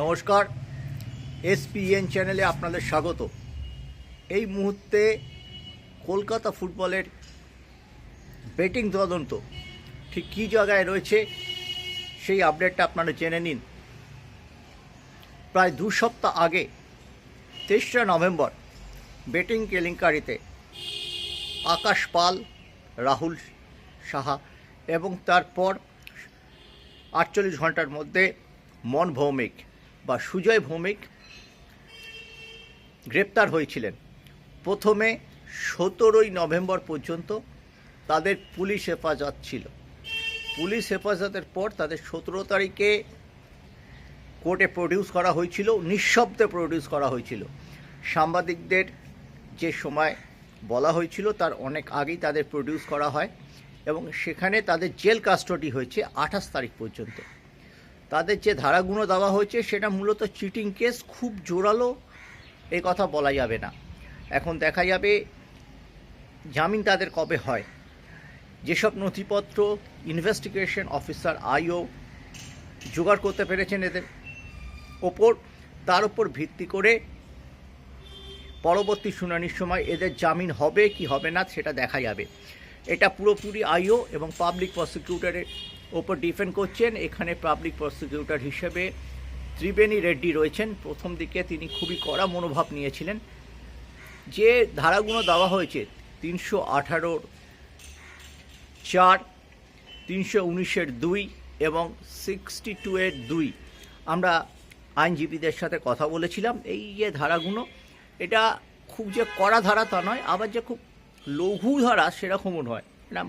নমস্কার। এসপিএন চ্যানেলে আপনাদের স্বাগত। এই মুহূর্তে কলকাতা ফুটবলের বেটিং তদন্ত ঠিক কী জায়গায় রয়েছে সেই আপডেটটা আপনারা জেনে নিন। প্রায় দু সপ্তাহ আগে তেসরা নভেম্বর বেটিং কেলেঙ্কারিতে আকাশ পাল, রাহুল সাহা এবং তারপর আটচল্লিশ ঘণ্টার মধ্যে মন ভৌমিক বা সুজয় ভৌমিক গ্রেপ্তার হয়েছিলেন। প্রথমে সতেরোই নভেম্বর পর্যন্ত তাদের পুলিশ হেফাজত ছিল। পুলিশ হেফাজতের পর তাদের সতেরো তারিখে কোর্টে প্রডিউস করা হয়েছিল, নিঃশব্দে প্রডিউস করা হয়েছিল। সাংবাদিকদের যে সময় বলা হয়েছিল, তার অনেক আগেই তাদের প্রডিউস করা হয় এবং সেখানে তাদের জেল কাস্টডি হয়েছে আঠাশ তারিখ পর্যন্ত। তাদের যে ধারাগুলো দেওয়া হয়েছে, সেটা মূলত চিটিং কেস খুব জোরালো, এ কথা বলা যাবে না। এখন দেখা যাবে জামিন তাদের কবে হয়। যেসব নথিপত্র ইনভেস্টিগেশন অফিসার আইও জোগাড় করতে পেরেছেন এদের ওপর, তার উপর ভিত্তি করে পরবর্তী শুনানির সময় এদের জামিন হবে কি হবে না, সেটা দেখা যাবে। এটা পুরোপুরি আইও এবং পাবলিক প্রসিকিউটরের ওপর ডিপেন্ড করছেন। এখানে পাবলিক প্রসিকিউটর হিসেবে ত্রিবেণী রেড্ডি রয়েছেন। প্রথম দিকে তিনি খুবই কড়া মনোভাব নিয়েছিলেন। যে ধারাগুলো দেওয়া হয়েছে, তিনশো আঠারোর চার, তিনশো উনিশের দুই এবং সিক্সটি টু এর দুই। আমরা আইনজীবীদের সাথে কথা বলেছিলাম। এই যে ধারাগুলো, এটা খুব যে কড়া ধারা তা নয়, আবার যে খুব লঘু ধারা সেরকমও নয়। এটা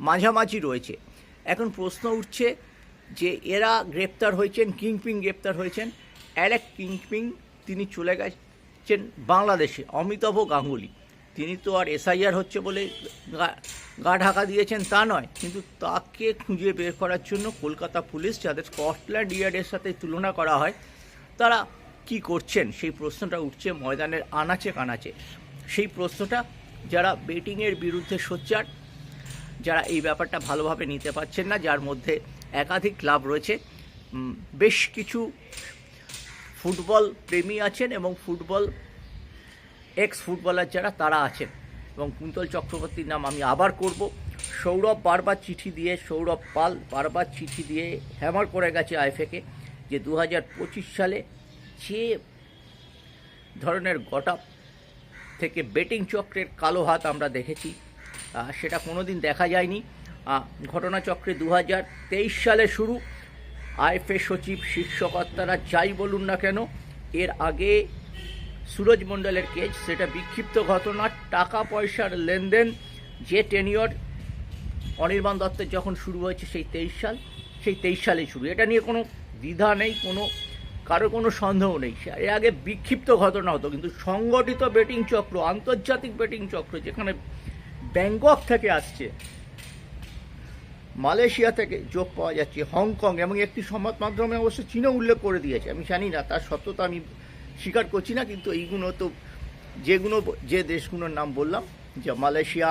মাঝামাঝি রয়েছে। এখন প্রশ্ন উঠছে যে এরা গ্রেপ্তার হয়েছেন, কিংপিং গ্রেপ্তার হয়েছেন। অ্যালেক কিংপিং তিনি চলে গেছেন বাংলাদেশে, অমিতাভ গাঙ্গুলি। তিনি তো আর এসআইআর হচ্ছে বলে গা- ঢাকা দিয়েছেন, তা নয়। কিন্তু তাকে খুঁজে বের করার জন্য কলকাতা পুলিশ, যাদের স্কটল্যান্ড ইয়ার্ডের সাথে তুলনা করা হয়, তারা কি করছেন? সেই প্রশ্নটা উঠছে ময়দানের আনাচে কানাচে। সেই প্রশ্নটা, যারা বেটিংয়ের বিরুদ্ধে সোচ্চার যারা এই ব্যাপারটা ভালোভাবে নিতে পারছেন না, যার মধ্যে একাধিক ক্লাব রয়েছে বেশ কিছু ফুটবল প্রেমী আছেন এবং ফুটবল এক্স ফুটবলার যারা, তারা আছেন। এবং কুন্তল চক্রবর্তীর নাম আমি আবার করব। সৌরভ বারবার চিঠি দিয়ে, সৌরভ পাল বারবার চিঠি দিয়ে হ্যামার করে গেছে আইফেকে যে দু হাজার পঁচিশ সালে যে ধরনের গটা থেকে বেটিং চক্রের কালো হাত আমরা দেখেছি সেটা কোনোদিন দেখা যায়নি। ঘটনাচক্রে দু হাজার তেইশ সালে শুরু। আইএফএ সচিব, শীর্ষকর্তারা যাই বলুন না কেন, এর আগে সুরজ মণ্ডলের কেস, সেটা বিক্ষিপ্ত ঘটনা, টাকা পয়সার লেনদেন, যে টেনিয়র অনির্বাণ দত্তের যখন শুরু হয়েছে সেই তেইশ সাল, সেই তেইশ সালে শুরু। এটা নিয়ে কোনো দ্বিধা নেই, কোনো, কারও কোনো সন্দেহ নেই। এর আগে বিক্ষিপ্ত ঘটনা হতো, কিন্তু সংগঠিত বেটিং চক্র, আন্তর্জাতিক বেটিং চক্র, যেখানে ব্যাংকক থেকে আসছে। মালয়েশিয়া থেকে যোগ পাওয়া যাচ্ছে, হংকং এবং একটি সংবাদ মাধ্যমে অবশ্য চীনও উল্লেখ করে দিয়েছে। আমি জানি না, তার সত্যতা আমি স্বীকার করছি না, কিন্তু এইগুলো তো যেগুলো, যে দেশগুলোর নাম বললাম, যে মালয়েশিয়া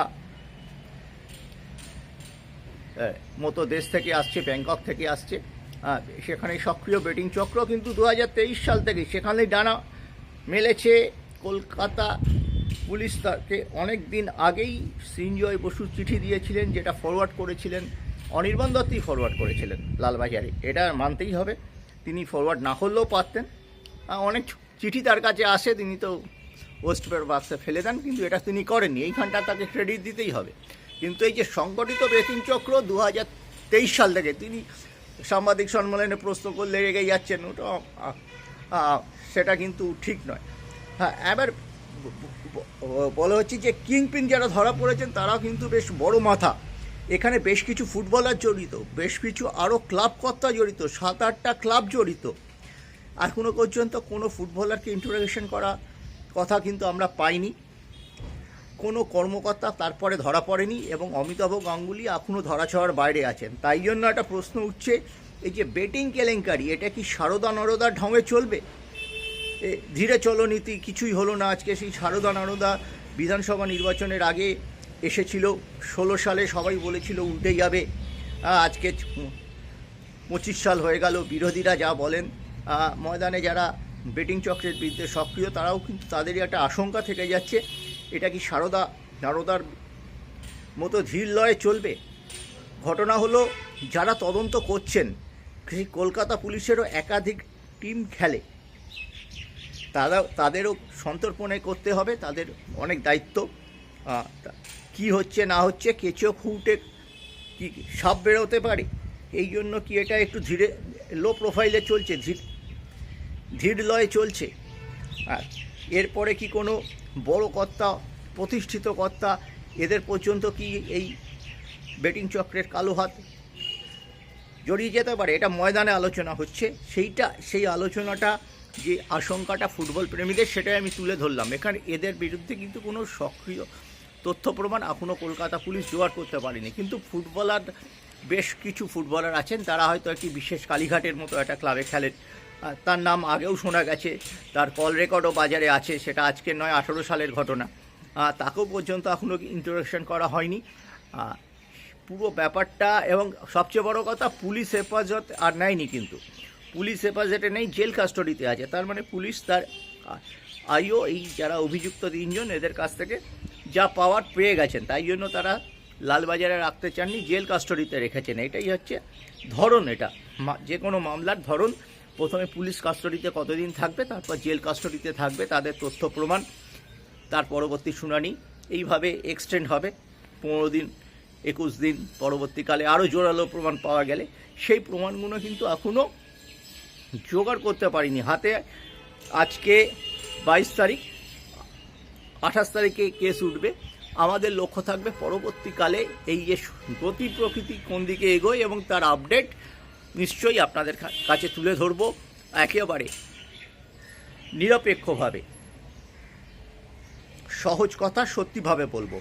মতো দেশ থেকে আসছে, ব্যাংকক থেকে আসছে সেখানে সক্রিয় বেটিং চক্র, কিন্তু দু হাজার তেইশ সাল থেকে সেখানে ডানা মেলেছে কলকাতা পুলিশ তাকে অনেক দিন আগেই সৃঞ্জয় বসু চিঠি দিয়েছিলেন, যেটা ফরওয়ার্ড করেছিলেন, অনির্বাণ দত্তই ফরওয়ার্ড করেছিলেন লালবাজারে। এটা মানতেই হবে, তিনি ফরওয়ার্ড না হলেও পারতেন। অনেক চিঠি তার কাছে আসে, তিনি তো ওয়েস্ট বাক্সে ফেলে দেন, কিন্তু এটা তিনি করেননি, এইখানটা তাকে ক্রেডিট দিতেই হবে। কিন্তু এই যে সংগঠিত বেটিং চক্র দু তেইশ সাল থেকে, তিনি সাংবাদিক সম্মেলনে প্রশ্ন করলে রেগে যাচ্ছেন, ওটা সেটা কিন্তু ঠিক নয়। হ্যাঁ এবার বলা হচ্ছে যে কিংপিন যারা ধরা পড়েছেন তারাও কিন্তু বেশ বড় মাথা। এখানে বেশ কিছু ফুটবলার জড়িত, বেশ কিছু আরও ক্লাব কর্তা জড়িত, সাত আটটা ক্লাব জড়িত। এখনও পর্যন্ত কোনো ফুটবলারকে ইন্টারোগেশন করা কথা কিন্তু আমরা পাইনি। কোনো কর্মকর্তা তারপরে ধরা পড়েনি এবং অমিতাভ গাঙ্গুলি এখনও ধরাছোঁয়ার বাইরে আছেন। তাই জন্য একটা প্রশ্ন উঠছে, এই যে বেটিং কেলেঙ্কারি, এটা কি সারদা নরদার ঢঙে চলবে? ধীরে চলো নীতি, কিছুই হলো না। আজকে সেই সারদা নারদা বিধানসভা নির্বাচনের আগে এসেছিল। ষোলো সালে সবাই বলেছিল উল্টে যাবে। আজকে পঁচিশ সাল হয়ে গেল, বিরোধীরা যা বলেন। ময়দানে যারা বেটিং চক্রের বিরুদ্ধে সক্রিয়, তারাও কিন্তু তাদেরই একটা আশঙ্কা থেকে যাচ্ছে। এটা কি সারদা নারদার মতো ধীর লয়ে চলবে? ঘটনা হলো, যারা তদন্ত করছেন, সেই কলকাতা পুলিশেরও একাধিক টিম খেলে। তারা তাদেরও সন্তর্পণে করতে হবে, তাদের অনেক দায়িত্ব। কি হচ্ছে, না হচ্ছে কেঁচো খুঁটে কি, সাপ বেরোতে পারে? এই জন্য কি এটা একটু ধীরে লো প্রোফাইলে চলছে, ধীর ধীর লয়ে চলছে। আর এরপরে কি কোনো বড় কর্তা, প্রতিষ্ঠিত কর্তা, এদের পর্যন্ত কি এই বেটিং চক্রের কালো হাত জড়িয়ে যেতে পারে? এটা ময়দানে আলোচনা হচ্ছে। সেইটা, সেই আলোচনাটা যে আশঙ্কাটা ফুটবল প্রেমীদের সেটাই আমি তুলে ধরলাম। এখানে এদের বিরুদ্ধে কিন্তু কোনো সক্রিয় তথ্য প্রমাণ এখনও কলকাতা পুলিশ জোগাড় করতে পারেনি। কিন্তু ফুটবলার, বেশ কিছু ফুটবলার আছেন, তারা হয়তো একটি বিশেষ কালীঘাটের মতো একটা ক্লাবে খেলেন। তার নাম আগেও শোনা গেছে, তার কল রেকর্ডও বাজারে আছে, সেটা আজকে নয়, আঠেরো সালের ঘটনা। তাকেও পর্যন্ত এখনও ইন্টারাকশন করা হয়নি। পুরো ব্যাপারটা এবং সবচেয়ে বড় কথা, পুলিশ হেফাজত আর নেয়নি কিন্তু। পুলিশ হেফাজতে নেই, জেল কাস্টডিতে আছে। তার মানে পুলিশ তার আইও, এই যারা অভিযুক্ত তিনজন, এদের কাছ থেকে যা পাওয়ার পেয়ে গেছেন, তাই জন্য তারা লালবাজারে রাখতে চাননি, জেল কাস্টডিতে রেখেছেন। এটাই হচ্ছে ধরন এটা। যে কোনো মামলার ধরন, প্রথমে পুলিশ কাস্টডিতে কতদিন থাকবে, তারপর জেল কাস্টডিতে থাকবে, তাদের তথ্য প্রমাণ, তার পরবর্তী শুনানি, এইভাবে এক্সটেন্ড হবে। পনেরো দিন, একুশ দিন, পরবর্তীকালে আরও জোরালো প্রমাণ পাওয়া গেলে, সেই প্রমাণগুলো কিন্তু এখনও জোগাড় করতে পারিনি হাতে। আজকে বাইশ তারিখ, আঠাশ তারিখে কেস উঠবে। আমাদের লক্ষ্য থাকবে পরবর্তীকালে এই যে গতি প্রকৃতি কোন দিকে এগোয় এবং তার আপডেট নিশ্চয়ই আপনাদের কাছে তুলে ধরবো। একেবারে নিরপেক্ষভাবে। সহজ কথা সত্যিভাবে বলব।